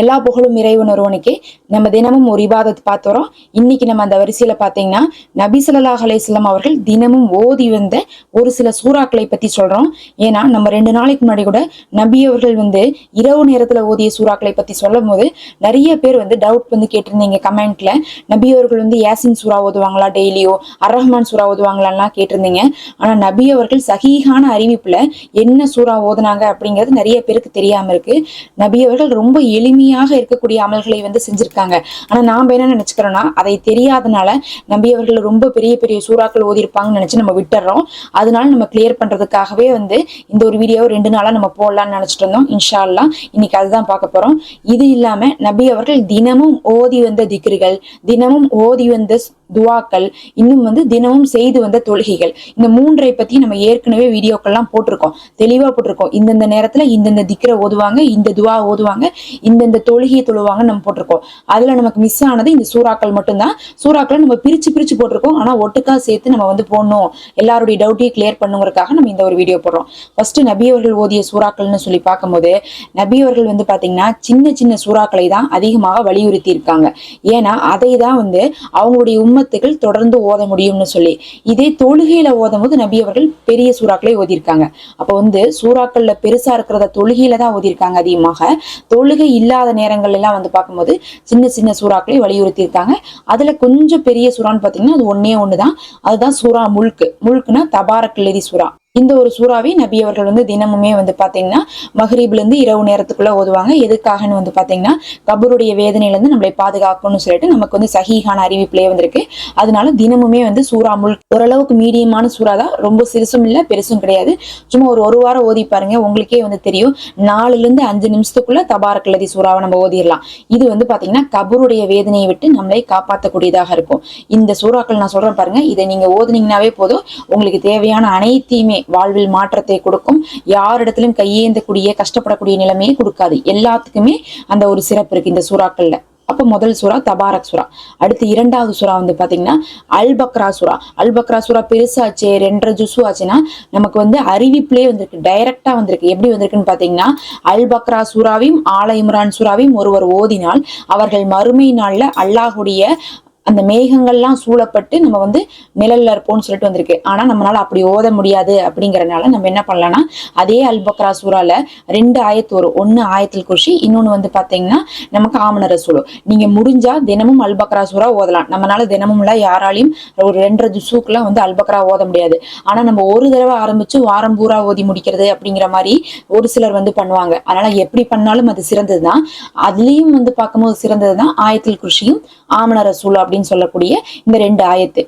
எல்லா புகழும் இறைவன் ஒருவனுக்கே. நம்ம தினமும் ஒரு இபாதத்தை பார்த்தோம் இன்னைக்கு நம்ம அந்த வரிசையில பாத்தீங்கன்னா நபி ஸல்லல்லாஹு அவர்கள் தினமும் ஓதி வந்த ஒரு சில சூறாக்களை பத்தி சொல்றோம். ஏன்னா நம்ம ரெண்டு நாளைக்கு முன்னாடி கூட நபி அவர்கள் வந்து இரவு நேரத்துல ஓதிய சூறாக்களை பத்தி சொல்லும் போது நிறைய பேர் வந்து டவுட் வந்து கேட்டிருந்தீங்க கமெண்ட்ல. நபி அவர்கள் வந்து யாசின் சூறா ஓதுவாங்களா டெய்லியோ? அர் சூறா ஓதுவாங்களான்லாம் கேட்டிருந்தீங்க. ஆனா நபி அவர்கள் சஹீஹான அறிவிப்புல என்ன சூறா ஓதுனாங்க அப்படிங்கிறது நிறைய பேருக்கு தெரியாம இருக்கு. நபி அவர்கள் ரொம்ப கடுமையாக இருக்கக்கூடிய அமல்களை வந்து செஞ்சிருக்காங்க. ஆனா நாம என்ன நினைச்சுக்கிறோம்னா அதை தெரியாதனால நம்பியவர்கள் ரொம்ப பெரிய பெரிய சூறாக்கள் ஓதிருப்பாங்கன்னு நினைச்சு நம்ம விட்டுறோம். அதனால நம்ம கிளியர் பண்றதுக்காகவே வந்து இந்த ஒரு வீடியோ ரெண்டு நாளா நம்ம போடலாம்னு நினைச்சிட்டு இருந்தோம். இன்ஷா அல்லாஹ் இன்னைக்கு அதுதான் பார்க்க போறோம். இது இல்லாம நபி அவர்கள் தினமும் ஓதி வந்த திக்ருகள் தினமும் ஓதி வந்த துவாக்கள் இன்னும் வந்து தினமும் செய்து வந்த தொழுகைகள் இந்த மூன்றை பத்தி நம்ம ஏற்கனவே வீடியோக்கள்லாம் போட்டிருக்கோம். தெளிவா போட்டிருக்கோம். இந்தந்த நேரத்துல இந்தந்த திக்கரை ஓதுவாங்க இந்த துவா ஓதுவாங்க இந்தந்த தொழுகையை தொழுவாங்க நம்ம போட்டிருக்கோம். அதுல நமக்கு மிஸ் ஆனது இந்த சூறாக்கள் மட்டும்தான். சூறாக்களை நம்ம பிரிச்சு பிரிச்சு போட்டிருக்கோம். ஆனா ஒட்டுக்கா சேர்த்து நம்ம வந்து போடணும். எல்லாருடைய டவுட்டையும் கிளியர் பண்ணுங்கிறதுக்காக நம்ம இந்த ஒரு வீடியோ போடுறோம். ஃபர்ஸ்ட் நபி அவர்கள் ஓதிய சூறாக்கள்னு சொல்லி பார்க்கும்போது நபி அவர்கள் வந்து பாத்தீங்கன்னா சின்ன சின்ன சூறாக்களை தான் அதிகமாக வலியுறுத்தி இருக்காங்க ஏன்னா அதை தான் வந்து அவங்களுடைய உண்மை உம்மத்துகள் தொடர்ந்து ஓத முடியும்னு சொல்லி இதே தொழுகையில ஓதும் போது நபி அவர்கள் பெரிய சூறாக்களை ஓதியிருக்காங்க. அப்ப வந்து சூறாக்கள்ல பெருசா இருக்கிறத தொழுகையில தான் ஓதியிருக்காங்க அதிகமாக. தொழுகை இல்லாத நேரங்கள் எல்லாம் வந்து பார்க்கும்போது சின்ன சின்ன சூறாக்களை வலியுறுத்தி இருக்காங்க அதுல கொஞ்சம் பெரிய சூறான்னு பாத்தீங்கன்னா அது ஒன்னே ஒண்ணுதான். அதுதான் சூறா முழுக்கு. முழுக்குன்னா தபார தபாரக்கில்லதி சூறா. இந்த ஒரு சூறாவை நபி அவர்கள் வந்து தினமுமே வந்து பாத்தீங்கன்னா மஹரீப்ல இருந்து இரவு நேரத்துக்குள்ள ஓதுவாங்க. எதுக்காகன்னு வந்து பாத்தீங்கன்னா கபருடைய வேதனையில இருந்து நம்மளை பாதுகாக்கணும்னு சொல்லிட்டு நமக்கு வந்து சஹீஹான அறிவிப்பிலே வந்திருக்கு. அதனால தினமுமே வந்து சூறா முல் ஓரளவுக்கு மீடியமான சூறா தான். ரொம்ப சிறுசும் இல்லை பெருசும் கிடையாது. சும்மா ஒரு ஒரு வாரம் ஓதி பாருங்க உங்களுக்கே வந்து தெரியும். நாலுல இருந்து அஞ்சு நிமிஷத்துக்குள்ள தபாரக்கல்லதி சூறாவை நம்ம ஓதிடலாம். இது வந்து பாத்தீங்கன்னா கபருடைய வேதனையை விட்டு நம்மளை காப்பாற்றக்கூடியதாக இருக்கும். இந்த சூறாக்கள் நான் சொல்றேன் பாருங்க இதை நீங்க ஓதுனீங்கன்னாவே போதும். உங்களுக்கு தேவையான அனைத்தையுமே வாழ்வில் மாற்றத்தை கொடுக்கும். யாரிடத்திலும் கையேந்தக்கூடிய கஷ்டப்படக்கூடிய நிலைமையை கொடுக்காது. எல்லாத்துக்குமே அந்த ஒரு சிறப்பு இருக்கு இந்த சூறாக்கள்ல. அப்ப முதல் சுறா தபாரக் சுறா. அடுத்து இரண்டாவது சுறா வந்து பாத்தீங்கன்னா அல்பக்ரா சுறா. அல்பக்ரா சுறா பெருசாச்சே பெருசாச்சு ரெண்டரை ஜுசு ஆச்சுன்னா நமக்கு வந்து அறிவிப்புலயே வந்திருக்கு. டைரக்டா வந்திருக்கு. எப்படி வந்திருக்குன்னு பாத்தீங்கன்னா அல்பக்ரா பக்ரா சூறாவையும் ஆல ஒருவர் ஓதினால் அவர்கள் மறுமை நாள்ல அல்லாஹுடைய அந்த மேகங்கள்லாம் சூழப்பட்டு நம்ம வந்து நிழல்ல இருப்போம்னு சொல்லிட்டு வந்திருக்கு. ஆனா நம்மளால அப்படி ஓத முடியாது அப்படிங்கறனால நம்ம என்ன பண்ணலாம்னா அதே அல்பக்ரா சூறால ரெண்டு ஆயத்து வரும். ஒன்னு ஆயத்தில் குஷி இன்னொன்னு வந்து பாத்தீங்கன்னா நமக்கு ஆமன சூழல் நீங்க முடிஞ்சா தினமும் அல்பக்ரா சூறா ஓதலாம். நம்மளால தினமும்ல யாராலையும் ஒரு ரெண்டரை ஜுசூக்குலாம் வந்து அல்பக்ரா ஓத முடியாது. ஆனா நம்ம ஒரு தடவை ஆரம்பிச்சு வாரம் பூரா ஓதி முடிக்கிறது அப்படிங்கிற மாதிரி ஒரு சிலர் வந்து பண்ணுவாங்க. அதனால எப்படி பண்ணாலும் அது சிறந்ததுதான். அதுலயும் வந்து பார்க்கும்போது சிறந்ததுதான் ஆயத்தில் குஷியும் ஆமன ரசூல் அப்படின்னு சொல்லக்கூடிய இந்த ரெண்டு ஆயத்து.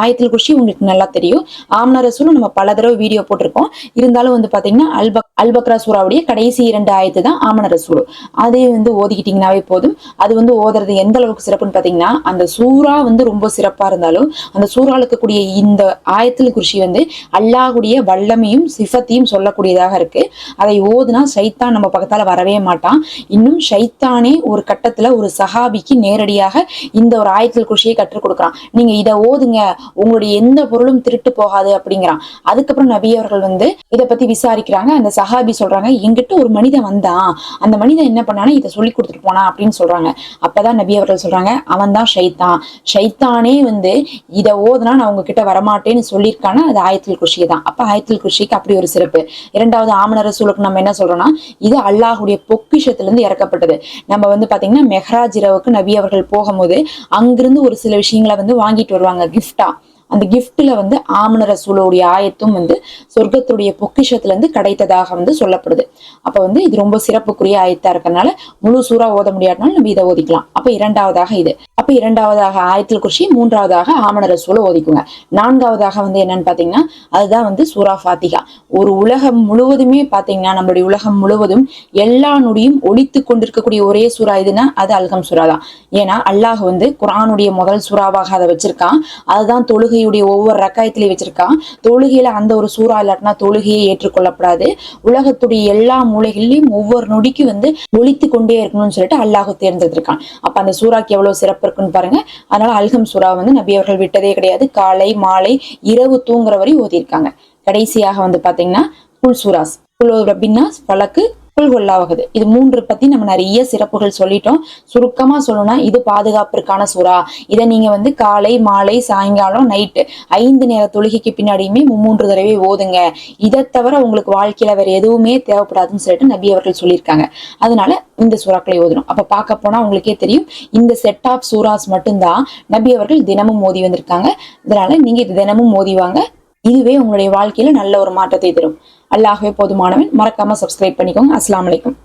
ஆயத்தில் குஷி உங்களுக்கு நல்லா தெரியும். ஆம்னா ரசூலும் நம்ம பல தடவை வீடியோ போட்டிருக்கோம். இருந்தாலும் வந்து பாத்தீங்கன்னா அல்பக் அல்பக்ரா சூறாவுடைய கடைசி இரண்டு ஆயத்து தான் ஆமன ரசூல். அதே வந்து ஓதிக்கிட்டீங்கன்னாவே போதும். அது வந்து ஓதுறது எந்த அளவுக்கு சிறப்புன்னு பாத்தீங்கன்னா அந்த சூறா வந்து ரொம்ப சிறப்பா இருந்தாலும் அந்த சூறால இருக்கக்கூடிய இந்த ஆயத்தில் குஷி வந்து அல்லாஹுடைய வல்லமையும் சிஃபத்தையும் சொல்லக்கூடியதாக இருக்கு. அதை ஓதுனா சைத்தான் நம்ம பக்கத்தால வரவே மாட்டான். இன்னும் சைத்தானே ஒரு கட்டத்துல ஒரு சஹாபிக்கு நேரடியாக இந்த ஒரு ஆயத்தில் குஷியை கற்றுக் கொடுக்குறான். நீங்க இதை ஓதுங்க. உங்களுடைய எந்த பொருளும் திருட்டு போகாது அப்படிங்கிறான். அதுக்கப்புறம் நபி அவர்கள் வந்து இதை பத்தி விசாரிக்கிறாங்க. அந்த சஹாபி சொல்றாங்க எங்கிட்ட ஒரு மனிதன் வந்தான். அந்த மனிதன் என்ன பண்ணானா இதை சொல்லி கொடுத்துட்டு போனா அப்படின்னு சொல்றாங்க. அப்பதான் நபி அவர்கள் சொல்றாங்க அவன் தான் ஷைத்தான். ஷைத்தானே வந்து இதை ஓதுனா நான் உங்ககிட்ட வரமாட்டேன்னு சொல்லியிருக்கானா அது ஆயத்தில் குஷி தான். அப்ப ஆயத்தில் குஷிக்கு அப்படி ஒரு சிறப்பு. இரண்டாவது ஆமணர ரசூலுக்கு நம்ம என்ன சொல்றோம்னா இது அல்லாஹுடைய பொக்கிஷத்திலிருந்து இறக்கப்பட்டது. நம்ம வந்து பாத்தீங்கன்னா மெஹராஜ் இரவுக்கு நபி அவர்கள் போகும்போது அங்கிருந்து ஒரு சில விஷயங்களை வந்து வாங்கிட்டு வருவாங்க கிஃப்டா அந்த கிஃப்ட்ல வந்து ஆமன ரசூலுடைய ஆயத்தும் வந்து சொர்க்கத்துடைய பொக்கிஷத்துல இருந்து கிடைத்ததாக வந்து சொல்லப்படுது. அப்ப வந்து இது ரொம்ப சிறப்புக்குரிய ஆயத்தா இருக்கிறதுனால முழு சூறா ஓத முடியாட்டினாலும் நம்ம இதை ஓதிக்கலாம். அப்ப இரண்டாவதாக இது. அப்ப இரண்டாவதாக ஆயத்தில் குஷி மூன்றாவதாக ஆமன ரசூலை ஓதிக்குங்க. நான்காவதாக வந்து என்னன்னு பாத்தீங்கன்னா அதுதான் வந்து சூரா ஃபாத்திகா ஒரு உலகம் முழுவதுமே பாத்தீங்கன்னா நம்மளுடைய உலகம் முழுவதும் எல்லா நொடியும் ஒழித்து கொண்டிருக்கக்கூடிய ஒரே சூறா எதுன்னா அது அல்கம் சூறா தான். ஏன்னா அல்லாஹ் வந்து குரானுடைய முதல் சூறாவாக அதை வச்சிருக்கான். அதுதான் தொழுகையுடைய ஒவ்வொரு ரக்காயத்திலையும் வச்சிருக்கான். தொழுகையில அந்த ஒரு சூறா இல்லாட்டினா தொழுகையே ஏற்றுக்கொள்ளப்படாது. உலகத்துடைய எல்லா மூலைகளிலையும் ஒவ்வொரு நொடிக்கும் வந்து ஒழித்து கொண்டே இருக்கணும்னு சொல்லிட்டு அல்லாஹ் தேர்ந்தெடுத்திருக்கான். அப்ப அந்த சூறாக்கு எவ்வளவு சிறப்பு இருக்குன்னு பாருங்க. அதனால அல்கம் சூறா வந்து நபி அவர்கள் விட்டதே கிடையாது. காலை மாலை இரவு தூங்குற வரை ஓதியிருக்காங்க. கடைசியாக வந்து பாத்தீங்கன்னா குல் சூராஸ். குல் ரபின்னாஸ் பலக்கு குல் இது மூன்று பத்தி நம்ம நிறைய சிறப்புகள் சொல்லிட்டோம். சுருக்கமா சொல்லணும்னா இது பாதுகாப்பிற்கான சுறா. இதை நீங்க வந்து காலை மாலை சாயங்காலம் நைட்டு ஐந்து நேர தொழுகைக்கு பின்னாடியுமே மூன்று தடவை ஓதுங்க. இதை தவிர உங்களுக்கு வாழ்க்கையில வேற எதுவுமே தேவைப்படாதுன்னு சொல்லிட்டு நபி அவர்கள் சொல்லியிருக்காங்க. அதனால இந்த சூறாக்களை ஓதணும். அப்ப பார்க்க போனா உங்களுக்கே தெரியும் இந்த செட் ஆஃப் சூறாஸ் மட்டும்தான் நபி அவர்கள் தினமும் மோதி வந்திருக்காங்க. அதனால நீங்க இது தினமும் மோதிவாங்க இதுவே உங்களுடைய வாழ்க்கையில நல்ல ஒரு மாற்றத்தை தரும். அல்லாஹ்வே போதுமானவன். மறக்காம சப்ஸ்கிரைப் பண்ணிக்கோங்க. அஸ்லாம் அலைக்கும்.